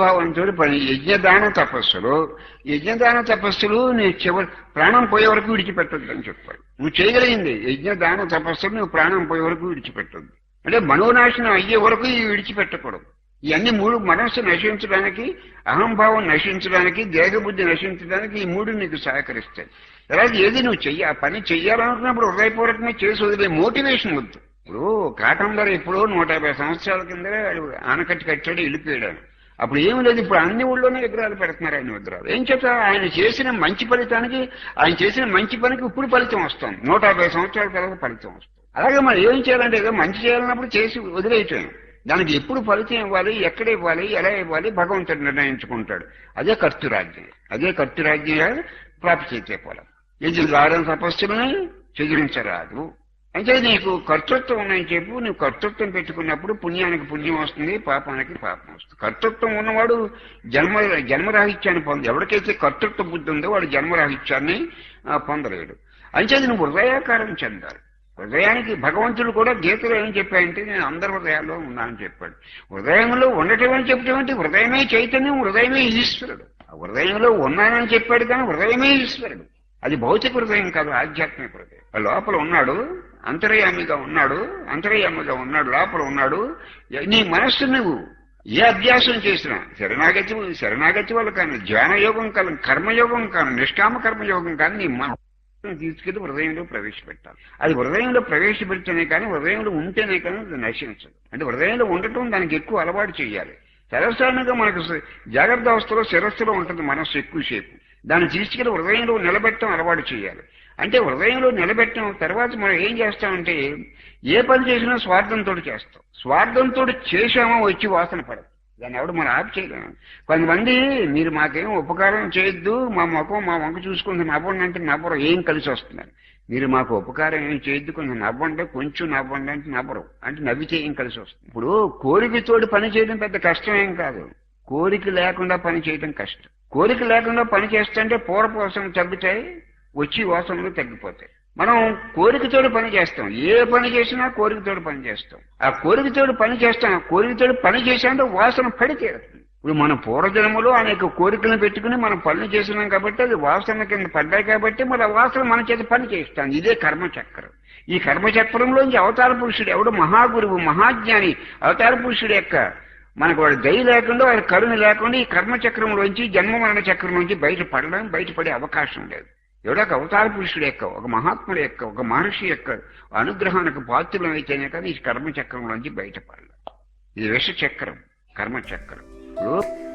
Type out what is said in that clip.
భావంతో పని. యజ్ఞదాన తపస్సులు. యజ్ఞదాన తపస్సులు నీ చివరి ప్రాణం పోయే వరకు విడిచిపెట్టద్దు అని చెప్పాడు నువ్వు చేయగలిగింది. యజ్ఞదాన తపస్సులు నువ్వు ప్రాణం పోయే వరకు విడిచిపెట్టొద్దు. అంటే మనోనాశనం అయ్యే వరకు ఇవి విడిచిపెట్టకూడదు. ఇవన్నీ మూడు మనస్సు నశించడానికి అహంభావం నశించడానికి దేహబుద్ధి నశించడానికి ఈ మూడు నీకు సహకరిస్తాయి. అలాగే ఏది నువ్వు చెయ్యి ఆ పని చెయ్యాలనుకున్నప్పుడు హృదయపూర్వకంగా చేసి వదిలే మోటివేషన్ వద్దు. ఇప్పుడు కాటం ధర ఎప్పుడో నూట యాభై సంవత్సరాల కింద ఆనకట్టి కట్టాడు వెళ్ళిపోయాడు అప్పుడు ఏమి లేదు ఇప్పుడు అన్ని ఊళ్ళోనే విగ్రహాలు పెడుతున్నారు ఆయన విగ్రహాలు. ఏం చెప్తా ఆయన చేసిన మంచి ఫలితానికి ఆయన చేసిన మంచి పనికి ఇప్పుడు ఫలితం వస్తుంది. నూట యాభై సంవత్సరాల తర్వాత ఫలితం వస్తుంది. అలాగే మనం ఏం చేయాలంటే ఏదో మంచి చేయాలన్నప్పుడు చేసి వదిలేయటం. దానికి ఎప్పుడు ఫలితం ఇవ్వాలి ఎక్కడ ఇవ్వాలి ఎలా ఇవ్వాలి భగవంతుడు నిర్ణయించుకుంటాడు. అదే కర్తురాజ్యం. అదే కర్తురాజ్యం ప్రాప్తి చేసే పొలం ఇది రావడం తపస్సులని చెదిరించరాదు. అంటే నీకు కర్తృత్వం ఉన్నాయని చెప్పు నువ్వు కర్తృత్వం పెట్టుకున్నప్పుడు పుణ్యానికి పుణ్యం వస్తుంది పాపానికి పాపం వస్తుంది. కర్తృత్వం ఉన్నవాడు జన్మ జన్మరాహిత్యాన్ని పొంది ఎవరికైతే కర్తృత్వ బుద్ధి ఉందో వాడు జన్మరాహిత్యాన్ని పొందలేడు. అంచేది నువ్వు హృదయాకారం చెందాలి. హృదయానికి భగవంతుడు కూడా గీతలో ఏం చెప్పాయంటే నేను అందరి హృదయాల్లో ఉన్నానని చెప్పాడు. హృదయంలో ఉండటం అని చెప్పటం హృదయమే చైతన్యం హృదయమే ఈశ్వరుడు. ఆ హృదయంలో ఉన్నానని చెప్పాడు కానీ హృదయమే ఈశ్వరుడు. అది భౌతిక హృదయం కాదు ఆధ్యాత్మిక హృదయం లోపల ఉన్నాడు అంతర్యామిగా ఉన్నాడు అంతర్యామిగా ఉన్నాడు లోపల ఉన్నాడు. నీ మనస్సు నువ్వు ఏ అభ్యాసం చేసినా శరణాగతి శరణాగతి వల్ల కానీ ధ్యానయోగం కానీ కర్మయోగం కానీ నిష్కామ కర్మయోగం కానీ నీ మనస్సును తీసుకెళ్ళి హృదయంలో ప్రవేశపెట్టాలి. అది హృదయంలో ప్రవేశపెడితేనే కానీ హృదయంలో ఉంటేనే కానీ అది నశించదు. అంటే హృదయంలో ఉండటం దానికి ఎక్కువ అలవాటు చేయాలి. సర్వసాధారణంగా మనకు జాగ్రత్త అవస్థలో శిరస్సులో ఉంటుంది మనస్సు ఎక్కువసేపు. దాన్ని తీసుకెళ్ళి హృదయంలో నిలబెట్టడం అలవాటు చేయాలి. అంటే హృదయంలో నిలబెట్టడం తర్వాత మనం ఏం చేస్తామంటే ఏ పని చేసినా స్వార్థంతో చేస్తాం. స్వార్థంతో చేశామో వచ్చి వాసన పడదు. దాన్ని ఎవడు మనం ఆపు చేయలేము కొంతమంది మీరు మాకేం ఉపకారం చేయొద్దు మా ముఖం మా వంక చూసుకుంటే నవ్వండి అంటే నవ్వరు ఏం కలిసి వస్తున్నారు? మీరు మాకు ఉపకారం ఏం చేయొద్దు కొంచెం నవ్వండి కొంచెం నవ్వండి అంటే నవ్వరు. అంటే నవ్వితే ఏం కలిసి వస్తుంది? ఇప్పుడు కోరికతోటి పని చేయడం పెద్ద కష్టం ఏం కాదు. కోరిక లేకుండా పని చేయడం కష్టం. కోరిక లేకుండా పని చేస్తుంటే పూర్వపోసం తగ్గుతాయి వచ్చి వాసనలు తగ్గిపోతాయి. మనం కోరికతోడు పని చేస్తాం. ఏ పని చేసినా కోరికతోడు పని చేస్తాం. ఆ కోరికతోడు పని చేస్తాం. కోరికతోడు పని చేసామంటే వాసన పడి తీరుతుంది ఇప్పుడు మన పూర్వజన్మలో అనేక కోరికలను పెట్టుకుని మనం పనులు చేసినాం కాబట్టి అది వాసన కింద పడ్డాయి కాబట్టి మరి ఆ వాసన మన చేత పని చేస్తాం ఇదే కర్మచక్రం ఈ కర్మచక్రంలోంచి అవతార పురుషుడు ఎవడు? మహాగురువు మహాజ్ఞాని. అవతార పురుషుడు యొక్క మనకు వాడు దయ లేకుండా వాడి కరుణ లేకుండా ఈ కర్మచక్రంలోంచి జన్మ మరణ చక్రం నుంచి బయటపడడం బయటపడే అవకాశం లేదు. ఎవడో ఒక అవతార పురుషుడు యొక్క ఒక మహాత్ముడు యొక్క ఒక మహర్షి యొక్క అనుగ్రహానికి పాత్రులం అయితేనే కానీ ఈ కర్మచక్రంలోంచి బయటపడలేదు ఇది విష చక్రం కర్మచక్రం. ఇప్పుడు